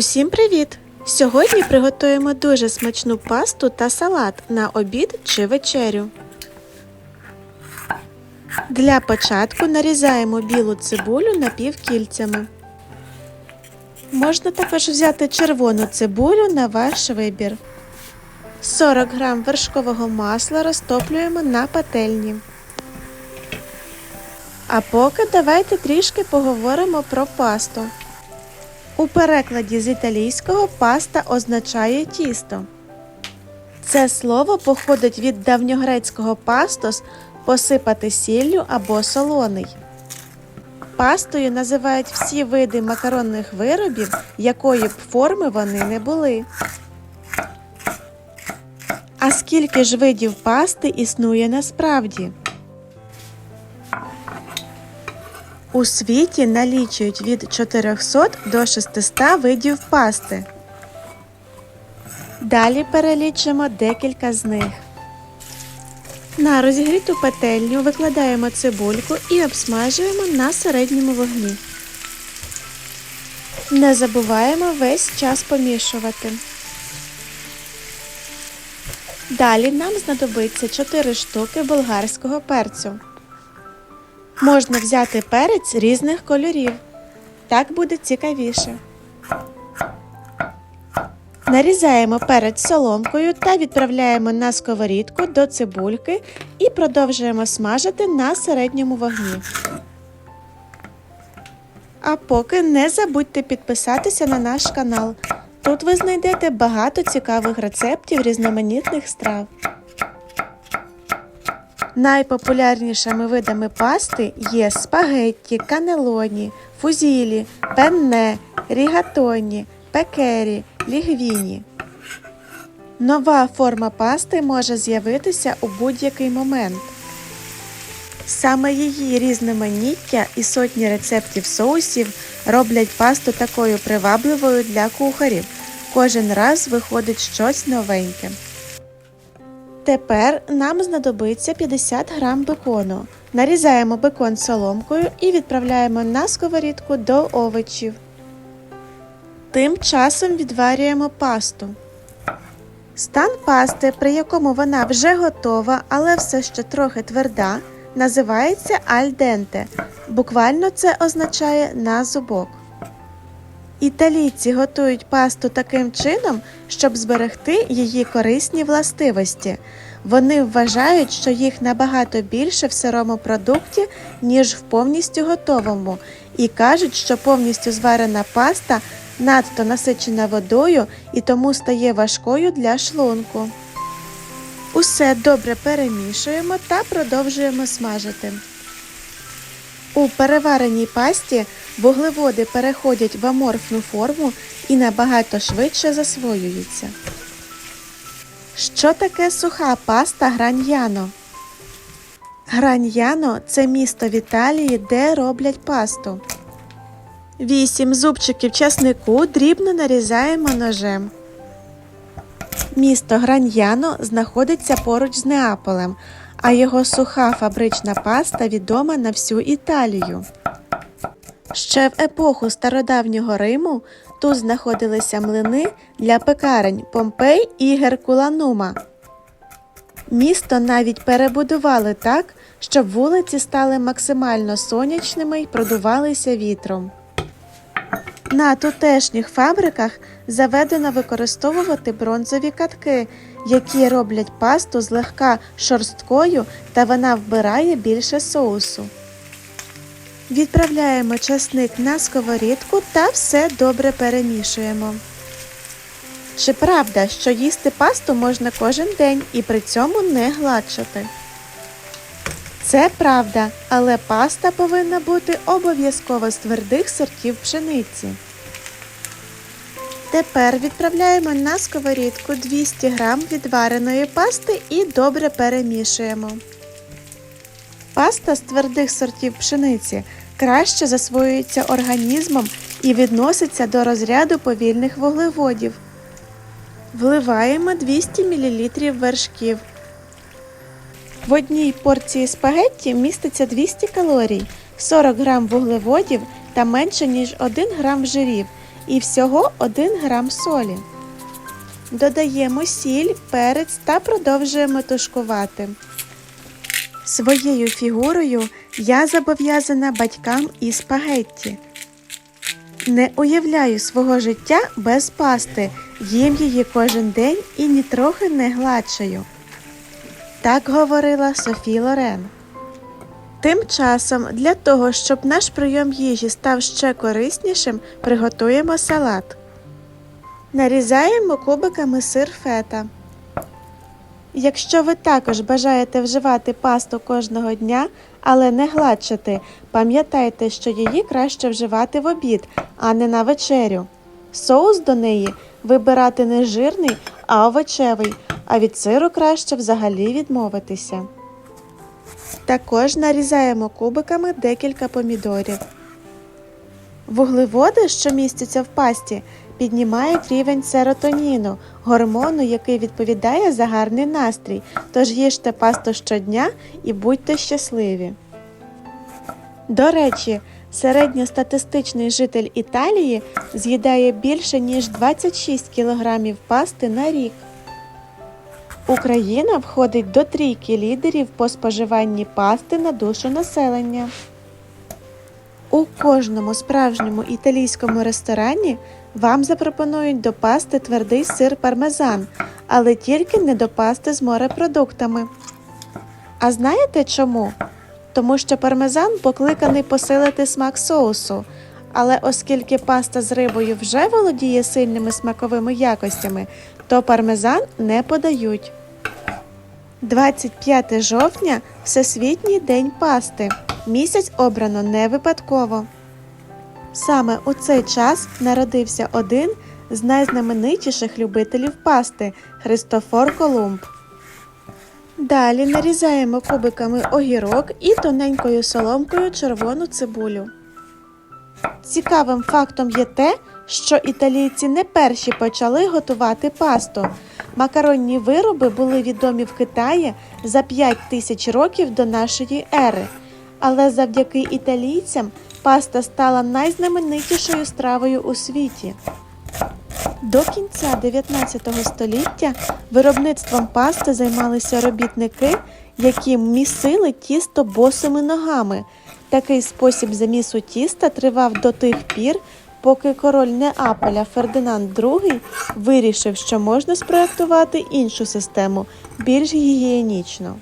Усім привіт! Сьогодні приготуємо дуже смачну пасту та салат на обід чи вечерю. Для початку нарізаємо білу цибулю напівкільцями. Можна також взяти червону цибулю на ваш вибір. 40 г вершкового масла розтоплюємо на пательні. А поки давайте трішки поговоримо про пасту. У перекладі з італійського паста означає тісто. Це слово походить від давньогрецького пастос посипати сіллю або солоний. Пастою називають всі види макаронних виробів, якої б форми вони не були. А скільки ж видів пасти існує насправді? У світі налічують від 400 до 600 видів пасти. Далі перелічимо декілька з них. На розігріту пательню викладаємо цибульку і обсмажуємо на середньому вогні. Не забуваємо весь час помішувати. Далі нам знадобиться 4 штуки болгарського перцю. Можна взяти перець різних кольорів. Так буде цікавіше. Нарізаємо перець соломкою та відправляємо на сковорідку до цибульки і продовжуємо смажити на середньому вогні. А поки не забудьте підписатися на наш канал. Тут ви знайдете багато цікавих рецептів різноманітних страв. Найпопулярнішими видами пасти є спагетті, канелоні, фузілі, пенне, рігатоні, пекері, лігвіні. Нова форма пасти може з'явитися у будь-який момент. Саме її різноманіття і сотні рецептів соусів роблять пасту такою привабливою для кухарів. Кожен раз виходить щось новеньке. Тепер нам знадобиться 50 г бекону. Нарізаємо бекон соломкою і відправляємо на сковорідку до овочів. Тим часом відварюємо пасту. Стан пасти, при якому вона вже готова, але все ще трохи тверда, називається альденте. Буквально це означає на зубок. Італійці готують пасту таким чином, щоб зберегти її корисні властивості. Вони вважають, що їх набагато більше в сирому продукті, ніж в повністю готовому, і кажуть, що повністю зварена паста надто насичена водою і тому стає важкою для шлунку. Усе добре перемішуємо та продовжуємо смажити. У перевареній пасті вуглеводи переходять в аморфну форму і набагато швидше засвоюються. Що таке суха паста граньяно? Граньяно це місто в Італії, де роблять пасту. 8 зубчиків часнику дрібно нарізаємо ножем. Місто Граньяно знаходиться поруч з Неаполем, а його суха фабрична паста відома на всю Італію. Ще в епоху стародавнього Риму тут знаходилися млини для пекарень Помпей і Геркуланума. Місто навіть перебудували так, щоб вулиці стали максимально сонячними й продувалися вітром. На тутешніх фабриках заведено використовувати бронзові катки, які роблять пасту злегка шорсткою та вона вбирає більше соусу. Відправляємо часник на сковорідку та все добре перемішуємо. Чи правда, що їсти пасту можна кожен день і при цьому не гладшати? Це правда, але паста повинна бути обов'язково з твердих сортів пшениці. Тепер відправляємо на сковорідку 200 г відвареної пасти і добре перемішуємо. Паста з твердих сортів пшениці краще засвоюється організмом і відноситься до розряду повільних вуглеводів. Вливаємо 200 мл вершків. В одній порції спагетті міститься 200 калорій, 40 г вуглеводів та менше ніж 1 г жирів. і всього 1 грам солі. Додаємо сіль, перець та продовжуємо тушкувати. Своєю фігурою я зобов'язана батькам і спагетті. Не уявляю свого життя без пасти, їм її кожен день і нітрохи не гладшаю. Так говорила Софі Лорен. Тим часом, для того, щоб наш прийом їжі став ще кориснішим, приготуємо салат. Нарізаємо кубиками сир фета. Якщо ви також бажаєте вживати пасту кожного дня, але не гладшати, пам'ятайте, що її краще вживати в обід, а не на вечерю. Соус до неї вибирати не жирний, а овочевий, а від сиру краще взагалі відмовитися. Також нарізаємо кубиками декілька помідорів. Вуглеводи, що містяться в пасті, піднімають рівень серотоніну, гормону, який відповідає за гарний настрій. Тож їжте пасту щодня і будьте щасливі. До речі, середньостатистичний житель Італії з'їдає більше ніж 26 кг пасти на рік. Україна входить до трійки лідерів по споживанні пасти на душу населення. У кожному справжньому італійському ресторані вам запропонують до пасти твердий сир пармезан, але тільки не до пасти з морепродуктами. А знаєте чому? Тому що пармезан покликаний посилити смак соусу. Але оскільки паста з рибою вже володіє сильними смаковими якостями, то пармезан не подають. 25 жовтня Всесвітній день пасти. Місяць обрано не випадково. Саме у цей час народився один з найзнаменитіших любителів пасти Христофор Колумб. Далі нарізаємо кубиками огірок і тоненькою соломкою червону цибулю. Цікавим фактом є те, що італійці не перші почали готувати пасту. Макаронні вироби були відомі в Китаї за 5 тисяч років до нашої ери. Але завдяки італійцям паста стала найзнаменитішою стравою у світі. До кінця 19 століття виробництвом пасти займалися робітники, які місили тісто босими ногами. Такий спосіб замісу тіста тривав до тих пір, поки король Неаполя Фердинанд II вирішив, що можна спроектувати іншу систему, більш гігієнічну.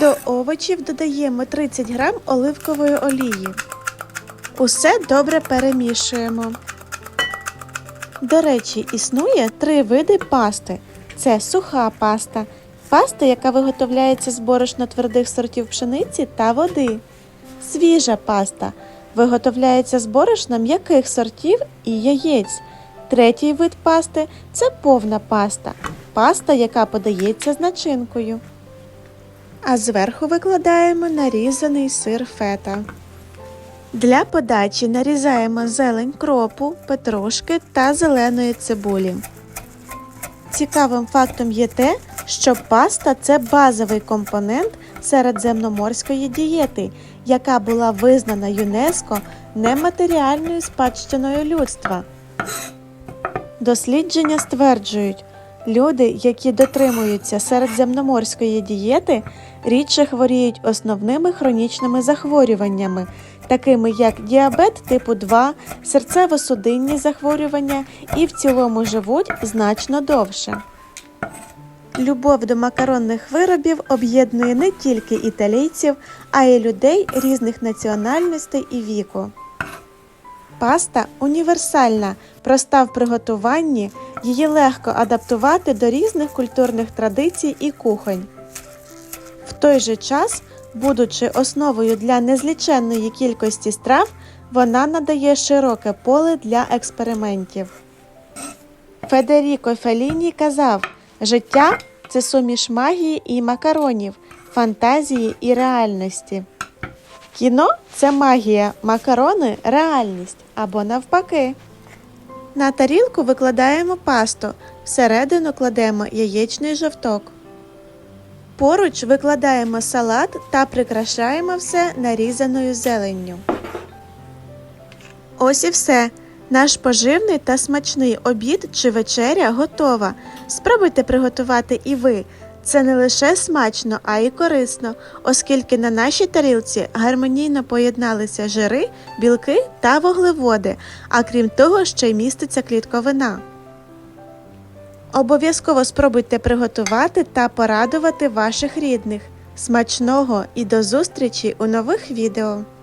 До овочів додаємо 30 г оливкової олії. Усе добре перемішуємо. До речі, існує три види пасти: це суха паста, паста, яка виготовляється з борошна твердих сортів пшениці та води. Свіжа паста виготовляється з борошна м'яких сортів і яєць. Третій вид пасти це повна паста, паста, яка подається з начинкою. А зверху викладаємо нарізаний сир фета. Для подачі нарізаємо зелень кропу, петрушки та зеленої цибулі. Цікавим фактом є те, що паста це базовий компонент середземноморської дієти, яка була визнана ЮНЕСКО нематеріальною спадщиною людства. Дослідження стверджують, люди, які дотримуються середземноморської дієти, рідше хворіють основними хронічними захворюваннями, такими як діабет типу 2, серцево-судинні захворювання і в цілому живуть значно довше. Любов до макаронних виробів об'єднує не тільки італійців, а й людей різних національностей і віку. Паста універсальна, проста в приготуванні, її легко адаптувати до різних культурних традицій і кухонь. В той же час, будучи основою для незліченної кількості страв, вона надає широке поле для експериментів. Федеріко Феліні казав: життя це суміш магії і макаронів, фантазії і реальності. Кіно це магія, макарони реальність або навпаки. На тарілку викладаємо пасту, всередину кладемо яєчний жовток. Поруч викладаємо салат та прикрашаємо все нарізаною зеленню. Ось і все. Наш поживний та смачний обід чи вечеря готова. Спробуйте приготувати і ви. Це не лише смачно, а й корисно, оскільки на нашій тарілці гармонійно поєдналися жири, білки та вуглеводи, а крім того, ще й міститься клітковина. Обов'язково спробуйте приготувати та порадувати ваших рідних. Смачного і до зустрічі у нових відео!